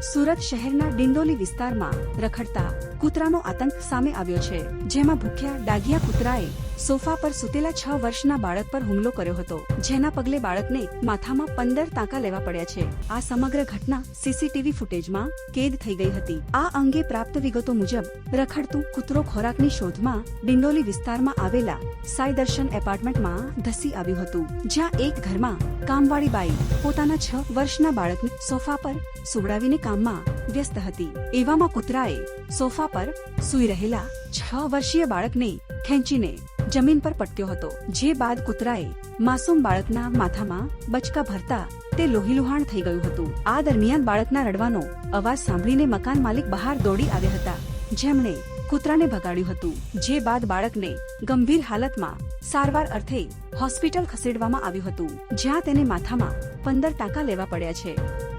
સુરત શહેરના ડિંડોલી વિસ્તારમાં રખડતા કૂતરાનો આતંક સામે આવ્યો છે, જેમાં ભૂખ્યા ડાઘિયા કૂતરાએ સોફા પર સૂતેલા છ વર્ષના બાળક પર હુમલો કર્યો હતો, જેના પગલે બાળકને માથામાં પંદર ટાંકા લેવા પડ્યા છે. આ સમગ્ર ઘટના સીસીટીવી ફૂટેજમાં કેદ થઈ ગઈ હતી. આ અંગે પ્રાપ્ત વિગતો મુજબ, રખડતું કૂતરો ખોરાકની શોધમાં ડિંડોલી વિસ્તારમાં આવેલા સાઈ દર્શન એપાર્ટમેન્ટમાં ધસી આવ્યું હતું, જ્યાં એક ઘરમાં કામવાળી બાઈ પોતાના છ વર્ષના બાળકને સોફા પર સુવડાવીને કામમાં વ્યસ્ત હતી. એવામાં કૂતરાએ સોફા પર સૂઈ રહેલા છ વર્ષીય બાળકને ખેંચીને જમીન પર પટક્યો હતો, જે બાદ કૂતરાએ માસૂમ બાળકના માથામાં બચકા ભરતા તે લોહીલુહાણ થઈ ગયું હતું. આ દરમિયાન બાળકના રડવાનો અવાજ સાંભળીને મકાન માલિક બહાર દોડી આવ્યા હતા. જેમણે કૂતરાને ભગાડ્યું હતું, જે બાદ બાળકને ગંભીર હાલતમાં સારવાર અર્થે હોસ્પિટલ ખસેડવામાં આવ્યું હતું, જ્યાં તેને માથામાં પંદર ટાંકા લેવા પડ્યા છે.